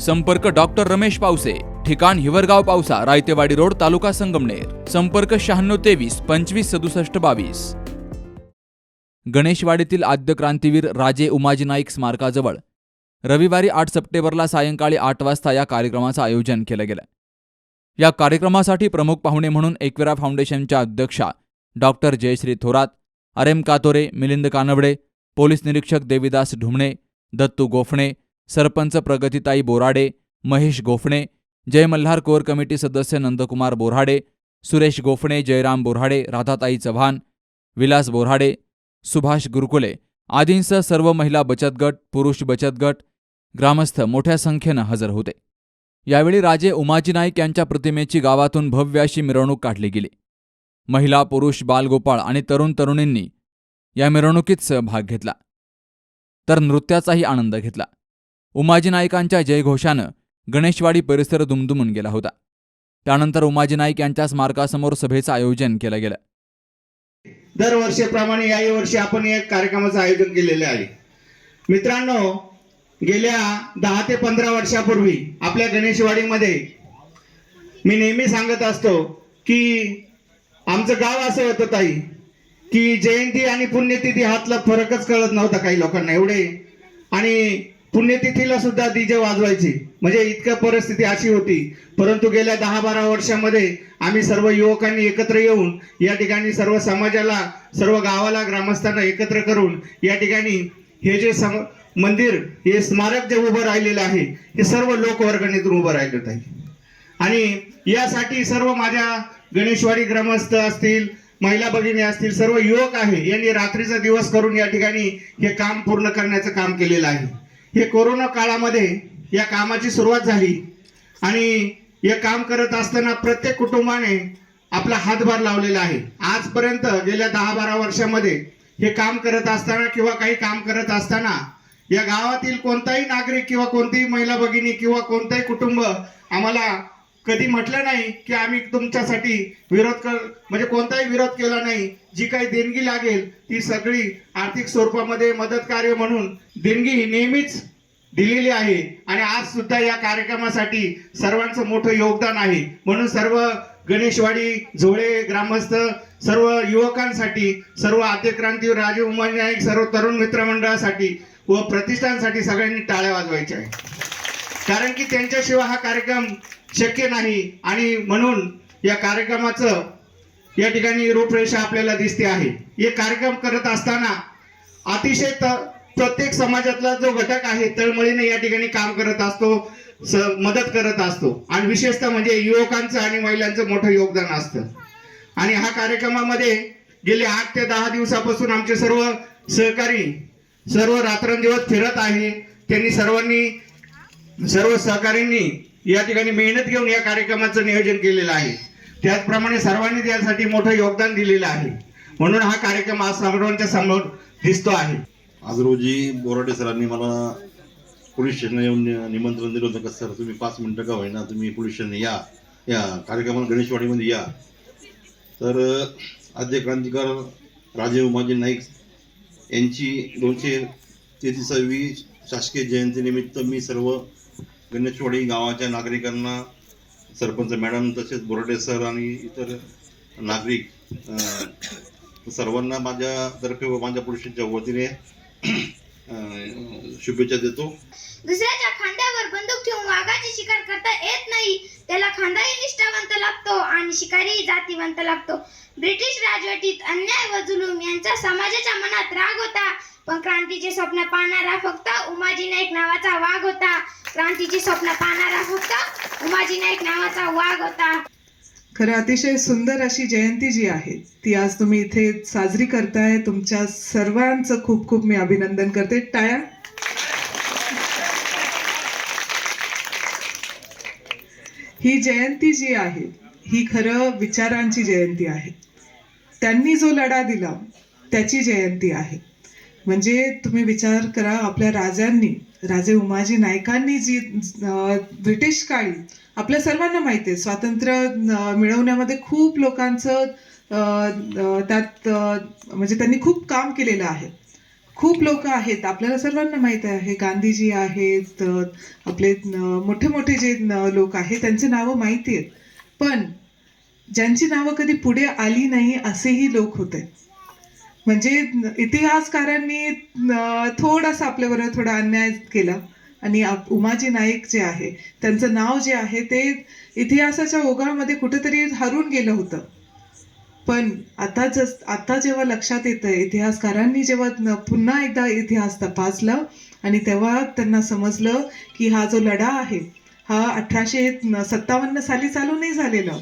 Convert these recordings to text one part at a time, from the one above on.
संपर्क डॉक्टर रमेश पावसे ठिकाण हिवरगाव पावसा रायतेवाडी रोड तालुका संगमनेर. संपर्क शहाण्णव तेवीस पंचवीस सदुसष्ट बावीस. गणेशवाडीतील आद्य क्रांतीवीर राजे उमाजी नाईक स्मारकाजवळ रविवारी आठ सप्टेंबरला सायंकाळी आठ वाजता या कार्यक्रमाचं आयोजन केलं गेलं. या कार्यक्रमासाठी प्रमुख पाहुणे म्हणून एकविरा फाउंडेशनच्या अध्यक्षा doctor Jayashree Thorat R M Katore Milind Kanwade police निरीक्षक देविदास ढुमणे दत्तू गोफणे सरपंच प्रगतीताई बोराडे महेश गोफणे जय मल्हार कोर कमिटी सदस्य नंदकुमार बोराडे सुरेश गोफणे जयराम बोराडे राधाताई चव्हाण विलास बोराडे सुभाष गुरुकुले आदींसह सर्व महिला बचत गट पुरुष बचत गट ग्रामस्थ मोठ्या संख्येनं हजर होते. यावेळी राजे उमाजी नाईक यांच्या प्रतिमेची गावातून भव्य अशी मिरवणूक काढली गेली. महिला पुरुष बालगोपाळ आणि तरुण तरुणींनी या मिरवणुकीत सहभाग घेतला. तर नृत्याचाही आनंद घेतला. उमाजी नाईकांच्या जयघोषानं गणेशवाडी परिसर दुमदुमून गेला होता. त्यानंतर उमाजी नाईक यांच्या स्मारकासमोर सभेचं आयोजन केलं गेलं. दरवर्षीप्रमाणे याही वर्षी आपण एक कार्यक्रमाचं आयोजन केलेले आहे. मित्रांनो गेल्या दहा ते पंधरा वर्षापूर्वी आपल्या गणेशवाडीमध्ये मी नेहमी सांगत असतो की आमचं गाव असं होतं ताई की जयंती आणि पुण्यतिथी हातला फरकच कळत नव्हता काही लोकांना एवढे. आणि पुण्यतिथीला सुद्धा डीजे वाजवायची. म्हणजे इतकं परिस्थिती अशी होती. परंतु गेल्या दहा बारा वर्षामध्ये आम्ही सर्व युवकांनी एकत्र येऊन या ठिकाणी सर्व समाजाला सर्व गावाला ग्रामस्थांना एकत्र करून या ठिकाणी हे जे सम मंदिर हे स्मारक जे उभं राहिलेलं आहे हे सर्व लोकवर्गणीतून उभं राहिलेलं आहे. आणि यासाठी सर्व माझ्या गणेशवाडी ग्रामस्थ असतील महिला भगिनी असतील सर्व युवक आहे यांनी रात्रीचा दिवस करून या ठिकाणी हे काम पूर्ण करण्याचं काम केलेलं आहे. हे कोरोना काळामध्ये या कामाची सुरुवात झाली. आणि हे काम करत असताना प्रत्येक कुटुंबाने आपला हातभार लावलेला आहे. आजपर्यंत गेल्या दहा बारा वर्षामध्ये हे काम करत असताना किंवा काही काम करत असताना या गावातील कोणताही नागरिक किंवा कोणतीही महिला भगिनी किंवा कोणताही कुटुंब आम्हाला कधी म्हटलं नाही की आम्ही तुमच्यासाठी विरोध कर म्हणजे कोणताही विरोध केला नाही. जी काही देणगी लागेल ती सगळी आर्थिक स्वरूपामध्ये मदत कार्य म्हणून देणगी ही नेहमीच दिलेली आहे. आणि आज सुद्धा या कार्यक्रमासाठी सर्वांचं मोठं योगदान आहे. म्हणून सर्व गणेशवाडी झोळे ग्रामस्थ सर्व युवकांसाठी सर्व आद्यक्रांती राजीव उमाजी नाईक सर्व तरुण मित्रमंडळासाठी व प्रतिष्ठानसाठी सगळ्यांनी टाळ्या वाजवायच्या आहे कारण की त्यांच्याशिवाय हा कार्यक्रम शक्य नाही. आणि म्हणून या कार्यक्रमाचं या ठिकाणी रूपरेषा आपल्याला दिसते आहे. हे कार्यक्रम करत असताना अतिशय प्रत्येक समाजातला जो घटक आहे तळमळीने या ठिकाणी काम करत असतो स मदत करत असतो. आणि विशेषतः म्हणजे युवकांचं आणि महिलांचं मोठं योगदान असतं. आणि हा कार्यक्रमामध्ये गेले आठ ते दहा दिवसापासून आमचे सर्व सहकारी सर्व रात्रंदिवस फिरत आहे. त्यांनी सर्वांनी सर्व सहकाऱ्यांनी या ठिकाणी मेहनत घेऊन या कार्यक्रमाचं नियोजन केलेलं आहे. त्याचप्रमाणे सर्वांनी त्यासाठी मोठं योगदान दिलेलं आहे. म्हणून हा कार्यक्रम आज सर्वांच्या समोर दिसतो आहे. आज रोजी बोराडे सरांनी मला पोलीस स्टेशनला येऊन निमंत्रण दिलं होतं का सर तुम्ही पाच मिनटं का होईना तुम्ही पोलीस स्टेशन या. या कार्यक्रमाला गणेशवाडीमध्ये या. तर आद्य क्रांतिकार राजे उमाजी नाईक यांची दोनशे तेहतीसावी शासकीय जयंतीनिमित्त मी सर्व गणेशवाडी गावाच्या नागरिकांना सरपंच मॅडम तसेच बोरडे सर आणि इतर नागरिक सर्वांना माझ्यातर्फे व माझ्या पुरुषांच्या वतीने शुभेच्छा देतो. दुसऱ्याच्या खांद्यावर बंदूक ठेवून वाघाची शिकार करता येत नाही. त्याला खांदाही निष्ठावंत लागतो आणि शिकारीही जातीवंत लागतो. ब्रिटिश राजवटीत अन्याय व जुलूम यांचा समाजाच्या मनात राग होता. पण क्रांतीचे स्वप्न पाहणारा फक्त उमाजी नाईक नावाचा वाघ होता. क्रांतीची स्वप्न पाहणारा फक्त उमाजी नाईक नावाचा वाघ होता. खरं अतिशय सुंदर अशी जयंती जी आहे ती आज तुम्ही इथे साजरी करताय. तुमच्या सर्वांचं खूप खूप मी अभिनंदन करते. टाळ्या. ही जयंती जी आहे ही खरं विचारांची जयंती आहे. त्यांनी जो लढा दिला त्याची जयंती आहे. म्हणजे तुम्ही विचार करा आपल्या राजांनी राजे उमाजी नायकांनी जी ब्रिटिश काळी आपल्या सर्वांना माहिती आहे स्वातंत्र्य मिळवण्यामध्ये खूप लोकांचं त्यात म्हणजे त्यांनी खूप काम केलेलं आहे. खूप लोक आहेत आपल्याला सर्वांना माहीत आहे गांधीजी आहेत आपले मोठे मोठे जे लोक आहेत त्यांचे नावं माहिती आहेत. पण ज्यांची नावं कधी पुढे आली नाही असेही लोक होते. म्हणजे इतिहासकारांनी थोडासा आपल्याबरोबर थोडा अन्याय केला. आणि आप- उमाजी नाईक जे आहे त्यांचं नाव जे आहे ते इतिहासाच्या ओघामध्ये कुठेतरी हरून गेलं होतं. पण आता जस आता जेव्हा लक्षात येतं इतिहासकारांनी जेव्हा पुन्हा एकदा इतिहास तपासला आणि तेव्हा त्यांना समजलं की हा जो लढा आहे हा अठराशे सत्तावन्न साली चालू नाही झालेला.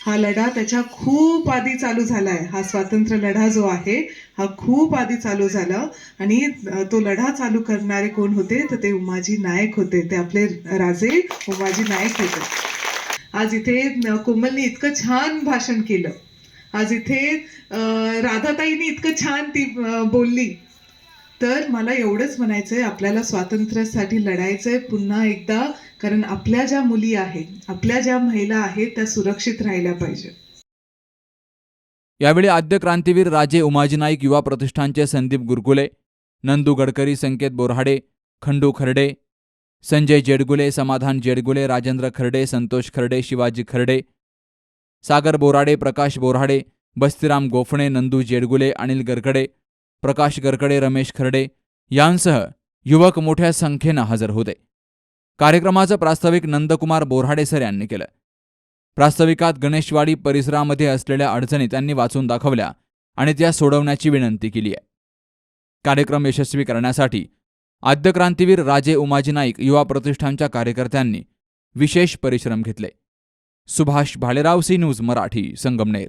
हा लढा त्याच्या खूप आधी चालू झाला आहे हा स्वातंत्र्य लढा जो आहे हा खूप आधी चालू झाला. आणि तो लढा चालू करणारे कोण होते? तर ते उमाजी नायक होते. ते आपले राजे उमाजी नायक होते. आज इथे कोमलनी कोमलने इतकं छान भाषण केलं. आज इथे राधाताईनी इतकं छान ती बोलली. तर मला एवढंच म्हणायचंय आपल्याला स्वातंत्र्यासाठी लढायचंय पुन्हा एकदा कारण आपल्या ज्या मुली आहेत आपल्या ज्या महिला आहेत त्या सुरक्षित राहिल्या पाहिजे. यावेळी आद्य क्रांतीवीर राजे उमाजी नाईक युवा प्रतिष्ठानचे संदीप गुरकुले नंदू गडकरी संकेत बोरहाडे खंडू खर्डे संजय जेडगुले समाधान जेडगुले राजेंद्र खर्डे संतोष खर्डे शिवाजी खर्डे सागर बोराडे प्रकाश बोराडे बस्तीराम गोफणे नंदू जेडगुले अनिल गरगडे प्रकाश गरकडे रमेश खर्डे यांसह युवक मोठ्या संख्येनं हजर होते. कार्यक्रमाचं प्रास्ताविक नंदकुमार बोराडे सर यांनी केलं. प्रास्ताविकात गणेशवाडी परिसरामध्ये असलेल्या अडचणी त्यांनी वाचून दाखवल्या आणि त्या सोडवण्याची विनंती केली आहे. कार्यक्रम यशस्वी करण्यासाठी आद्य क्रांतीवीर राजे उमाजी नाईक युवा प्रतिष्ठानच्या कार्यकर्त्यांनी विशेष परिश्रम घेतले. Subhash Bhalerao C news Marathi Sangamner.